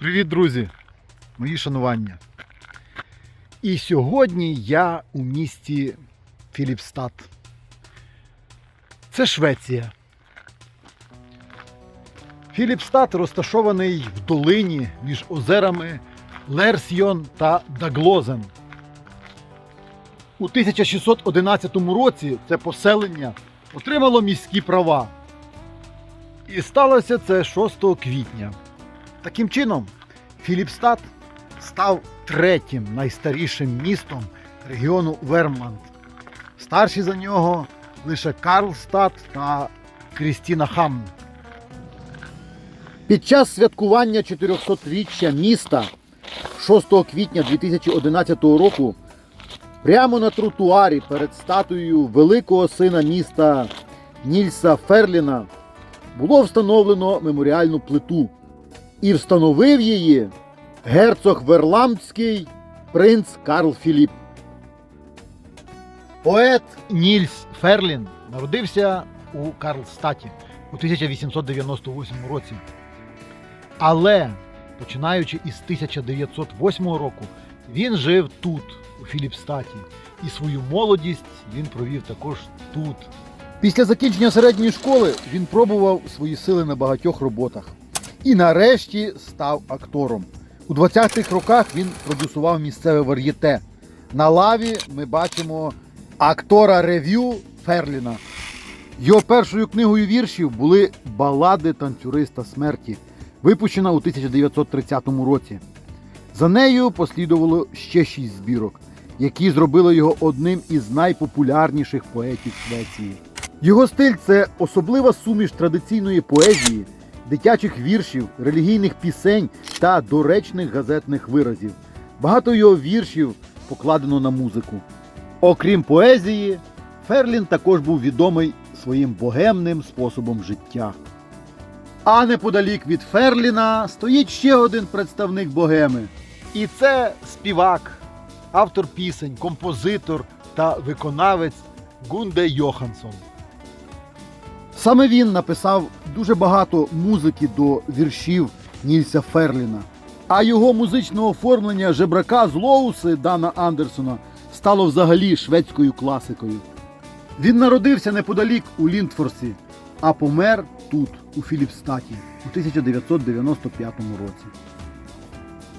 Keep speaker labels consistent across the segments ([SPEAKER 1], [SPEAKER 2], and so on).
[SPEAKER 1] Привіт, друзі! Мої шанування. І сьогодні я у місті Філіпстад. Це Швеція. Філіпстад розташований в долині між озерами Лерсьйон та Даглозен. У 1611 році це поселення отримало міські права. І сталося це 6 квітня. Таким чином, Філіпстад став третім найстарішим містом регіону Вермланд. Старші за нього лише Карлстад та Крістіна Крістінахамн. Під час святкування 400-річчя міста 6 квітня 2011 року прямо на тротуарі перед статуєю великого сина міста Нільса Ферліна було встановлено меморіальну плиту. І встановив її герцог Верламський принц Карл Філіп. Поет Нільс Ферлін народився у Карлстаті у 1898 році. Але починаючи із 1908 року, він жив тут, у Філіпстаті, і свою молодість він провів також тут. Після закінчення середньої школи він пробував свої сили на багатьох роботах. І нарешті став актором. У 20-х роках він продюсував місцеве вар'єте. На лаві ми бачимо актора рев'ю Ферліна. Його першою книгою віршів були Балади танцюриста смерті, випущена у 1930 році. За нею послідувало ще шість збірок, які зробили його одним із найпопулярніших поетів Швеції. Його стиль це особлива суміш традиційної поезії, дитячих віршів, релігійних пісень та доречних газетних виразів. Багато його віршів покладено на музику. Окрім поезії, Ферлін також був відомий своїм богемним способом життя. А неподалік від Ферліна стоїть ще один представник богеми. І це співак, автор пісень, композитор та виконавець Гунде Йоханссон. Саме він написав дуже багато музики до віршів Нільса Ферліна. А його музичне оформлення жебрака з Лоуси Дана Андерсона стало взагалі шведською класикою. Він народився неподалік у Ліндфорсі, а помер тут, у Філіпстаті, у 1995 році.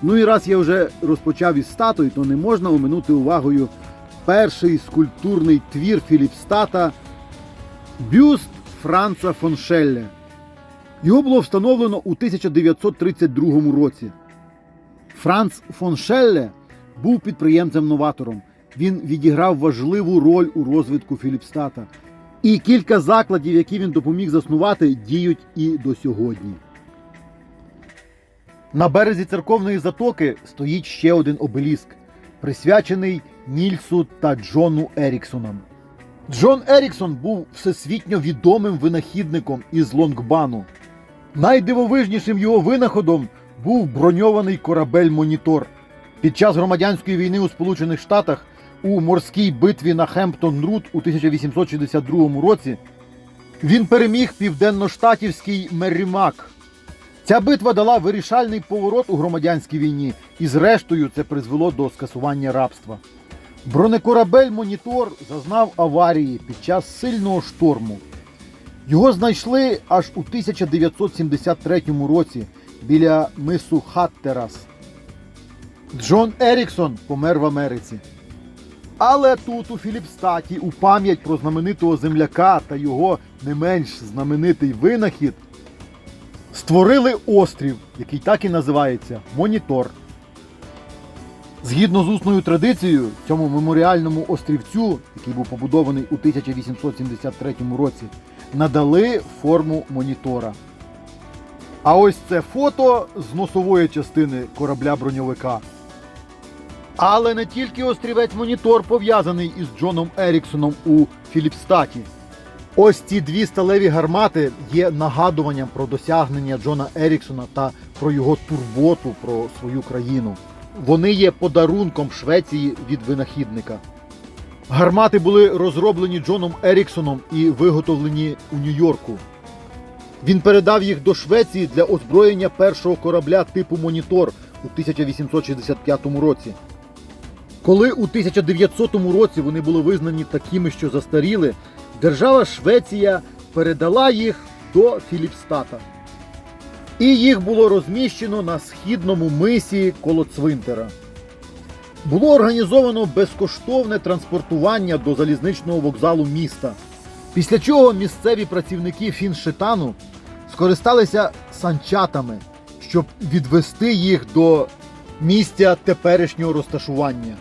[SPEAKER 1] Ну і раз я вже розпочав із статуї, то не можна оминути увагою перший скульптурний твір Філіпстата Бюст Франца фон Шелле. Його було встановлено у 1932 році. Франц фон Шелле був підприємцем-новатором. Він відіграв важливу роль у розвитку Філіпстата. І кілька закладів, які він допоміг заснувати, діють і до сьогодні. На березі церковної затоки стоїть ще один обеліск, присвячений Нільсу та Джону Еріксонам. Джон Еріксон був всесвітньо відомим винахідником із Лонгбану. Найдивовижнішим його винаходом був броньований корабель Монітор. Під час громадянської війни у Сполучених Штатах у морській битві на Хемптон Рут у 1862 році він переміг південно-штатівський Меррімак. Ця битва дала вирішальний поворот у громадянській війні, і зрештою це призвело до скасування рабства. Бронекорабель Монітор зазнав аварії під час сильного шторму. Його знайшли аж у 1973 році біля мису Хаттерас. Джон Еріксон помер в Америці. Але тут, у Філіпстаті, у пам'ять про знаменитого земляка та його не менш знаменитий винахід, створили острів, який так і називається Монітор. Згідно з усною традицією, цьому меморіальному острівцю, який був побудований у 1873 році, надали форму монітора. А ось це фото з носової частини корабля броньовика. Але не тільки острівець монітор пов'язаний із Джоном Еріксоном у Філіпстаті. Ось ці дві сталеві гармати є нагадуванням про досягнення Джона Еріксона та про його турботу про свою країну. Вони є подарунком Швеції від винахідника. Гармати були розроблені Джоном Еріксоном і виготовлені у Нью-Йорку. Він передав їх до Швеції для озброєння першого корабля типу Монітор у 1865 році. Коли у 1900 році вони були визнані такими, що застаріли, держава Швеція передала їх до Філіпстата. І їх було розміщено на східному мисі коло цвинтара. Було організовано безкоштовне транспортування до залізничного вокзалу міста. Після чого місцеві працівники Фіншитану скористалися санчатами, щоб відвести їх до місця теперішнього розташування.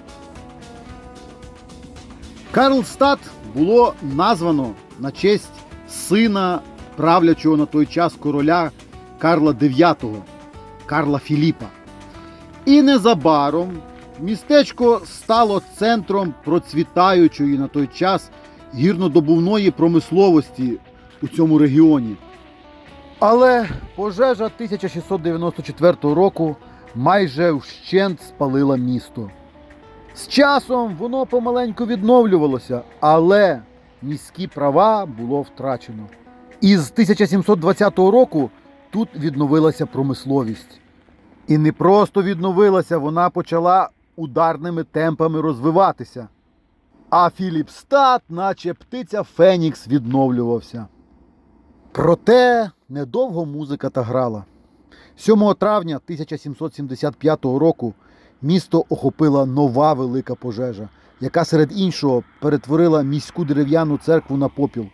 [SPEAKER 1] Карлстад було названо на честь сина правлячого на той час короля Карла IX, Карла Філіпа. І незабаром містечко стало центром процвітаючої на той час гірнодобувної промисловості у цьому регіоні. Але пожежа 1694 року майже вщент спалила місто. З часом воно помаленьку відновлювалося, але міські права було втрачено. І з 1720 року тут відновилася промисловість. І не просто відновилася, вона почала ударними темпами розвиватися. А Філіпстат, наче птиця Фенікс, відновлювався. Проте недовго музика та грала. 7 травня 1775 року місто охопила нова велика пожежа, яка серед іншого перетворила міську дерев'яну церкву на попіл.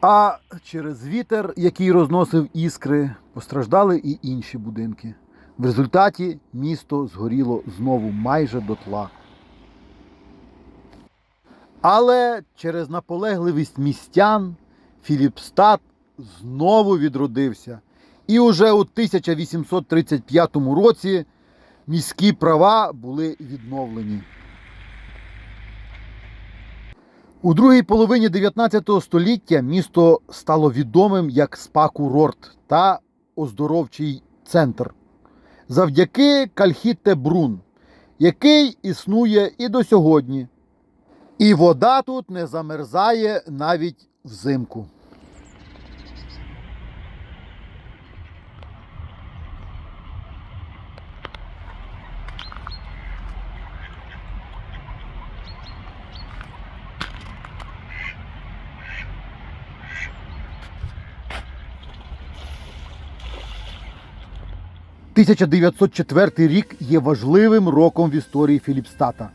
[SPEAKER 1] А через вітер, який розносив іскри, постраждали і інші будинки. В результаті місто згоріло знову майже дотла. Але через наполегливість містян Філіпстат знову відродився. І уже у 1835 році міські права були відновлені. У другій половині 19 століття місто стало відомим як спа-курорт та оздоровчий центр завдяки Кальхітте Брун, який існує і до сьогодні. І вода тут не замерзає навіть взимку. «1904 рік є важливим роком в історії Філіпстата.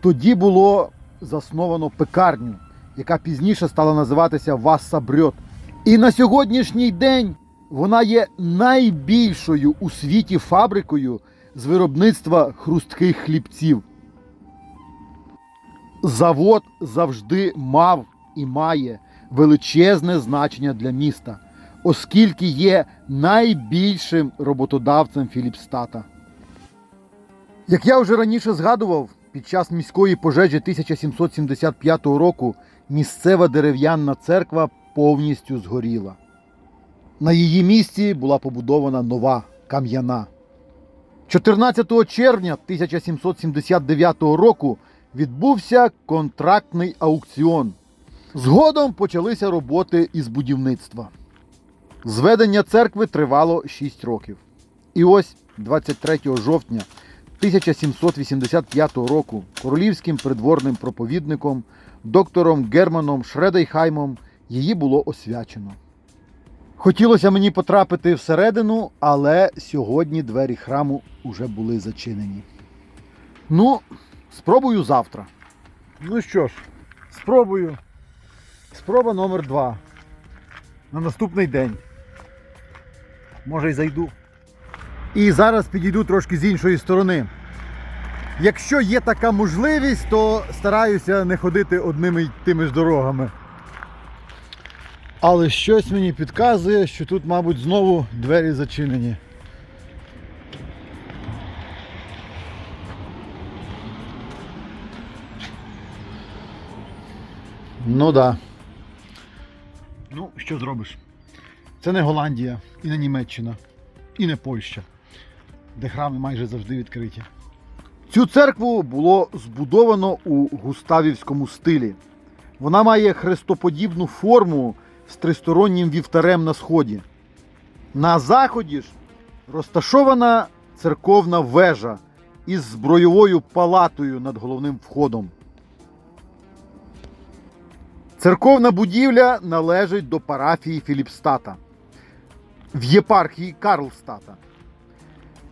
[SPEAKER 1] Тоді було засновано пекарню, яка пізніше стала називатися Васса Брьот. І на сьогоднішній день вона є найбільшою у світі фабрикою з виробництва хрустких хлібців. Завод завжди мав і має величезне значення для міста, оскільки є найбільшим роботодавцем Філіпстата. Як я вже раніше згадував, під час міської пожежі 1775 року місцева дерев'яна церква повністю згоріла. На її місці була побудована нова кам'яна. 14 червня 1779 року відбувся контрактний аукціон. Згодом почалися роботи із будівництва. Зведення церкви тривало 6 років. І ось 23 жовтня 1785 року королівським придворним проповідником доктором Германом Шредейхаймом її було освячено. Хотілося мені потрапити всередину, але сьогодні двері храму вже були зачинені. Ну, спробую завтра. Ну що ж, спробую. Спроба номер два. На наступний день. Може й зайду. І зараз підійду трошки з іншої сторони. Якщо є така можливість, то стараюся не ходити одними й тими ж дорогами. Але щось мені підказує, що тут, мабуть, знову двері зачинені. Ну да. Ну, що зробиш? Це не Голландія, і не Німеччина, і не Польща, де храми майже завжди відкриті. Цю церкву було збудовано у густавівському стилі. Вона має хрестоподібну форму з тристороннім вівтарем на сході. На заході ж розташована церковна вежа із збройовою палатою над головним входом. Церковна будівля належить до парафії Філіпстата в єпархії Карлстата.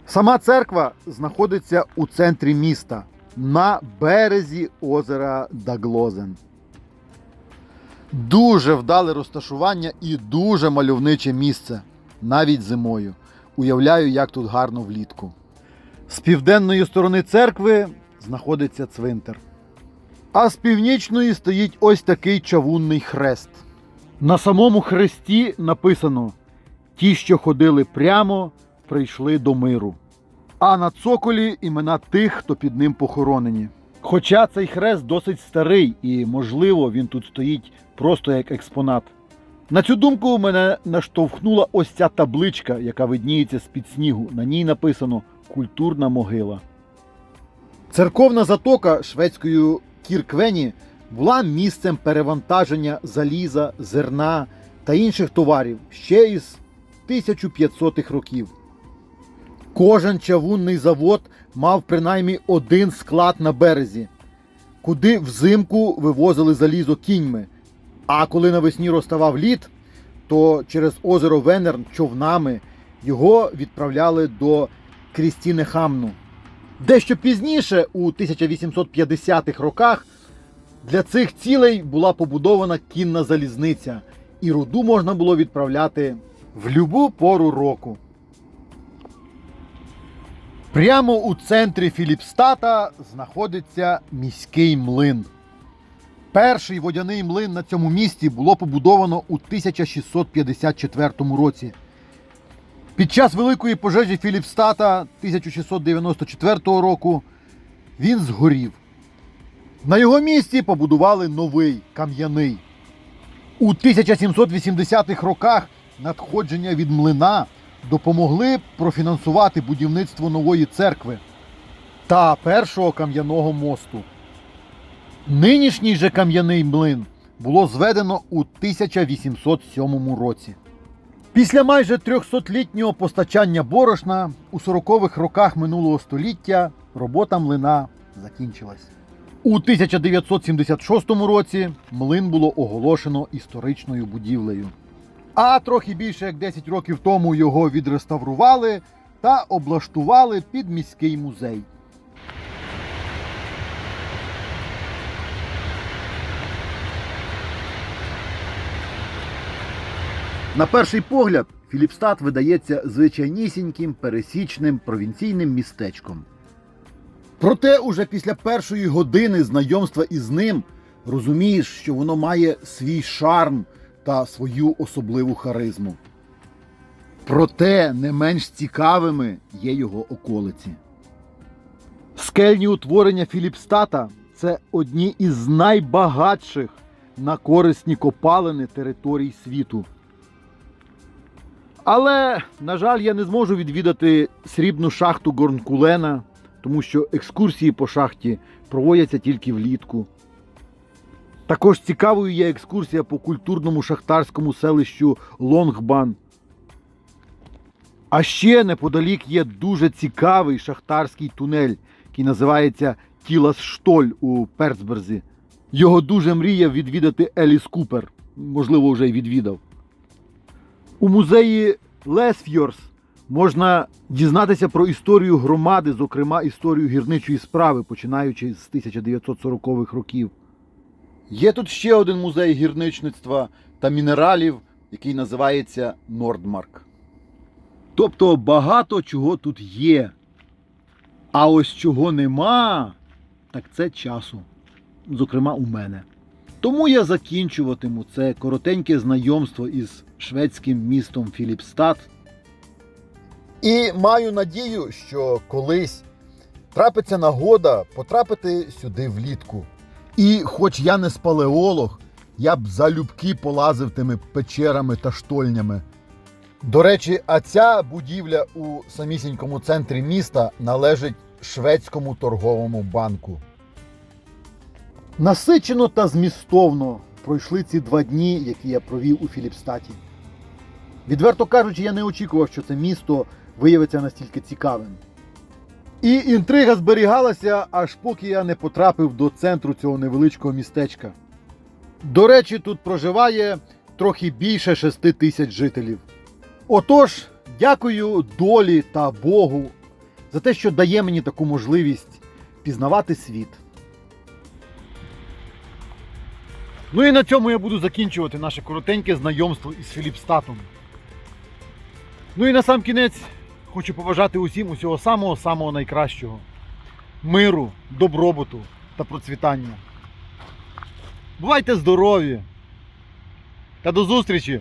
[SPEAKER 1] Сама церква знаходиться у центрі міста на березі озера Даглозен. Дуже вдале розташування і дуже мальовниче місце, навіть зимою. Уявляю, як тут гарно влітку. З південної сторони церкви знаходиться цвинтар. А з північної стоїть ось такий чавунний хрест. На самому хресті написано: Ті, що ходили прямо, прийшли до миру. А на цоколі імена тих, хто під ним похоронені. Хоча цей хрест досить старий і, можливо, він тут стоїть просто як експонат. На цю думку мене наштовхнула ось ця табличка, яка видніється з-під снігу. На ній написано Культурна могила. Церковна затока шведською Кірквені була місцем перевантаження заліза, зерна та інших товарів ще із 1500-х років. Кожен чавунний завод мав принаймні один склад на березі, куди взимку вивозили залізо кіньми. А коли навесні розставав лід, то через озеро Венерн човнами його відправляли до Крістінехамну. Дещо пізніше, у 1850-х роках, для цих цілей була побудована кінна залізниця, і руду можна було відправляти в любу пору року. Прямо у центрі Філіпстата знаходиться міський млин. Перший водяний млин на цьому місці було побудовано у 1654 році. Під час великої пожежі Філіпстата 1694 року він згорів. На його місці побудували новий кам'яний. У 1780-х роках надходження від млина допомогли профінансувати будівництво нової церкви та першого кам'яного мосту. Нинішній же кам'яний млин було зведено у 1807 році. Після майже 300-літнього постачання борошна у 40-х роках минулого століття робота млина закінчилась. У 1976 році млин було оголошено історичною будівлею. А трохи більше як 10 років тому його відреставрували та облаштували під міський музей. На перший погляд, Філіпстат видається звичайнісіньким пересічним провінційним містечком. Проте, уже після першої години знайомства із ним розумієш, що воно має свій шарм та свою особливу харизму. Проте не менш цікавими є його околиці. Скельні утворення Філіпстата це одні із найбагатших на корисні копалини територій світу. Але, на жаль, я не зможу відвідати срібну шахту Горнкулена, тому що екскурсії по шахті проводяться тільки влітку. Також цікавою є екскурсія по культурному шахтарському селищу Лонгбан. А ще неподалік є дуже цікавий шахтарський тунель, який називається Тілас Штоль у Перцберзі. Його дуже мріяв відвідати Еліс Купер. Можливо, вже й відвідав. У музеї Лесфьорс можна дізнатися про історію громади, зокрема історію гірничої справи, починаючи з 1940-х років. Є тут ще один музей гірничництва та мінералів, який називається Нордмарк. Тобто багато чого тут є. А ось чого нема, так це часу. Зокрема, у мене. Тому я закінчуватиму це коротеньке знайомство із шведським містом Філіпстат. І маю надію, що колись трапиться нагода потрапити сюди влітку. І хоч я не спалеолог, я б залюбки полазив тими печерами та штольнями. До речі, а ця будівля у самісінькому центрі міста належить шведському торговому банку. Насичено та змістовно пройшли ці два дні, які я провів у Філіпстаті. Відверто кажучи, я не очікував, що це місто виявиться настільки цікавим. І інтрига зберігалася, аж поки я не потрапив до центру цього невеличкого містечка. До речі, тут проживає трохи більше 6 тисяч жителів. Отож, дякую долі та Богу за те, що дає мені таку можливість пізнавати світ. Ну і на цьому я буду закінчувати наше коротеньке знайомство із Філіпстатом. Ну і на сам кінець хочу побажати усім усього самого-самого найкращого. Миру, добробуту та процвітання. Бувайте здорові! Та до зустрічі!